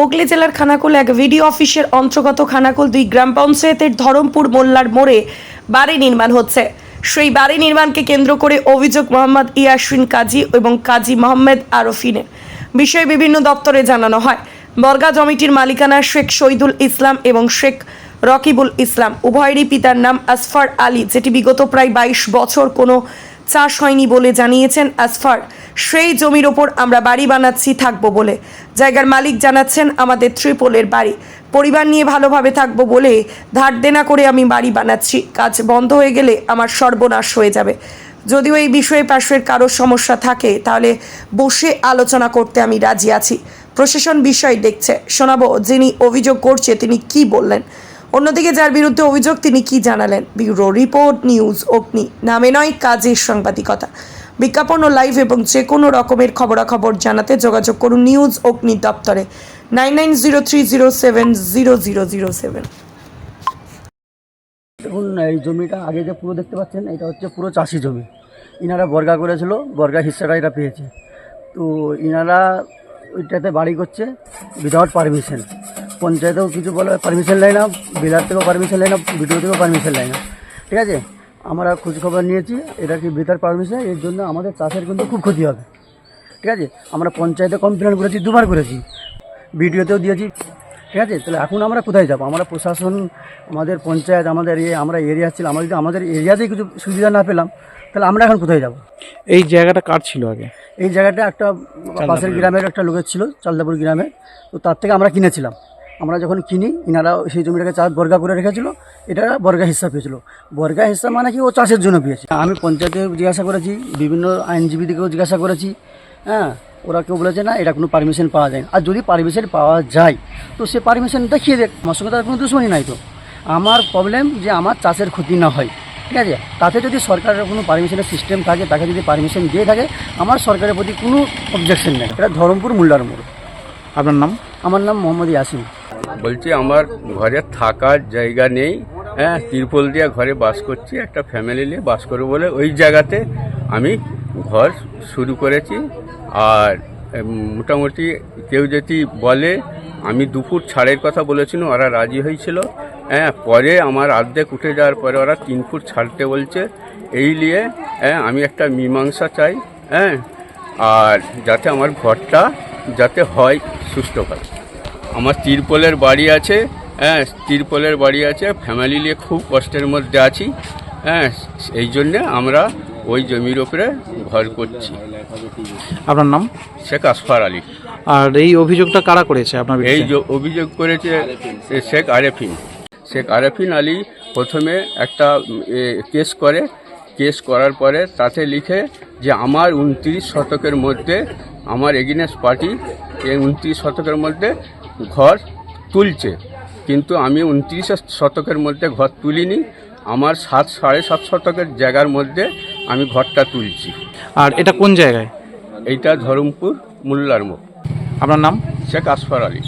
হুগলি জেলার খানাকুল এক ভিডিও অফিসের অন্তর্গত খানাকুল দুই গ্রাম পঞ্চায়েতের ধরমপুর মোল্লার মোড়ে বাড়ি নির্মাণ হচ্ছে। সেই বাড়ি নির্মাণকে কেন্দ্র করে অভিযোগ মোহাম্মদ ইয়াসিন কাজী এবং কাজী মোহাম্মদ আরফিনের। বিষয়ে বিভিন্ন দপ্তরে জানানো হয়। বর্গা জমিটির মালিকানা শেখ শহীদুল ইসলাম এবং শেখ রকিবুল ইসলাম। উভয়েরই পিতার নাম আসফার আলী, যেটি বিগত প্রায় বাইশ বছর কোনো চাষ হয়নি বলে জানিয়েছেন আসফার। সেই জমির ওপর আমরা বাড়ি বানাচ্ছি, থাকব বলে। জায়গার মালিক জানাচ্ছেন, আমাদের ত্রিপোলের বাড়ি। পরিবার নিয়ে ভালোভাবে থাকব বলে ধার দেনা করে আমি বাড়ি বানাচ্ছি। কাজ বন্ধ হয়ে গেলে আমার সর্বনাশ হয়ে যাবে। যদিও এই বিষয়ে পাশের কারও সমস্যা থাকে, তাহলে বসে আলোচনা করতে আমি রাজি আছি। প্রশাসন বিষয় দেখছে। শোনাবো যিনি অভিযোগ করছে, তিনি কি বললেন। অন্যদিকে যার বিরুদ্ধে অভিযোগ, তিনি কি জানালেন? ব্যুরো রিপোর্ট, নিউজ, অগ্নি। নামে নয়, কাজের সাংবাদিকতা। বিজ্ঞাপন ও লাইভ এবং যে কোনো রকমের খবরাখবর জানাতে যোগাযোগ করুন নিউজ, অগ্নি দপ্তরে। Nine nine zero three zero seven zero zero zero seven. দেখুন, এই জমিটা আগে যে পুরো দেখতে পাচ্ছেন, এটা হচ্ছে পুরো চাষি জমি। ইনারা বর্গা করেছিল, বর্গা হিস্সাটা এটা পেয়েছে। তো ইনারা ওইটাতে বাড়ি করছে উইদাউট পারমিশন পঞ্চায়েতেও কিছু বলে পারমিশন নেয় না বিলার থেকেও পারমিশন নেয় না বিডিও থেকেও পারমিশন নেয় না ঠিক আছে? আমরা খোঁজখবর নিয়েছি এটা কি বেতার পারমিশন এর জন্য আমাদের চাষের কিন্তু খুব ক্ষতি হবে ঠিক আছে? আমরা পঞ্চায়েতে কমপ্লেন করেছি দুবার করেছি ভিডিওতেও দিয়েছি ঠিক আছে? তাহলে এখন আমরা কোথায় যাব? আমরা প্রশাসন আমাদের পঞ্চায়েত আমাদের ইয়ে আমরা এরিয়া ছিল আমরা যদি আমাদের এরিয়াতেই কিছু সুবিধা না পেলাম তাহলে আমরা এখন কোথায় যাব? এই জায়গাটা কার ছিল আগে? এই জায়গাটা একটা পাশের গ্রামের একটা লোকের ছিল চালদাপুর গ্রামে তো তার থেকে আমরা কিনেছিলাম। আমরা যখন কিনি ইনারা সেই জমিটাকে চাষ বর্গা করে রেখেছিল এটা বর্গা হিস্সা পেয়েছিল। বর্গা হিস্সা মানে কি? ও চাষের জন্য পেয়েছে। আমি পঞ্চায়েতে জিজ্ঞাসা করেছি বিভিন্ন আইনজীবীদেরকেও জিজ্ঞাসা করেছি হ্যাঁ ওরা কেউ বলেছে না এটা কোনো পারমিশন পাওয়া যায় না। আর যদি পারমিশন পাওয়া যায় তো সে পারমিশন দেখিয়ে দেখ আমার সঙ্গে তার কোনো দুশ্মনী নাই তো। আমার প্রবলেম যে আমার চাষের ক্ষতি না হয় ঠিক আছে? তাতে যদি সরকারের কোনো পারমিশনের সিস্টেম থাকে তাকে যদি পারমিশন দিয়ে থাকে আমার সরকারের প্রতি কোনো অবজেকশন নেই। এটা ধরমপুর মোল্লার মোড়। আপনার নাম? আমার নাম মোহাম্মদ ইয়াসিন। বলছি, আমার ঘরে থাকার জায়গা নেই হ্যাঁ তিরপল দিয়ে ঘরে বাস করছি, একটা ফ্যামিলি নিয়ে বাস করব বলে ওই জায়গাতে আমি ঘর শুরু করেছি। আর মোটামুটি কেউ যদি বলে, আমি দুপুর ছাড়ের কথা বলেছিল, ওরা রাজি হয়েছিল। হ্যাঁ পরে আমার অর্ধেক উঠে যাওয়ার পরে ওরা তিন ফুট ছাড়তে বলছে, এই নিয়ে হ্যাঁ আমি একটা মীমাংসা চাই হ্যাঁ আর যাতে আমার ঘরটা যাতে হয় সুস্থভাবে। আমার তিরপলের বাড়ি আছে হ্যাঁ তিরপলের বাড়ি আছে ফ্যামিলি নিয়ে খুব কষ্টের মধ্যে আছি হ্যাঁ এই জন্যে আমরা ওই জমির ওপরে ঘর করছি। আপনার নাম? শেখ আসফার আলী। আর এই অভিযোগটা কারা করেছে আপনার এই অভিযোগ করেছে শেখ আরেফিন। শেখ আরেফিন আলী প্রথমে একটা কেস করে কেস করার পরে তাতে লিখে যে আমার উনত্রিশ শতকের মধ্যে আমার এগিনেস্ট পার্টি এই উনত্রিশ শতকের মধ্যে ঘর তুলছে। কিন্তু আমি উনত্রিশ শতকের মধ্যে ঘর তুলিনি আমার সাত সাড়ে সাত শতকের জায়গার মধ্যে আমি ঘরটা তুলছি। আর এটা কোন জায়গায়? এইটা ধরমপুর মোল্লার মুখ আপনার নাম? শেখ আসফার আলী।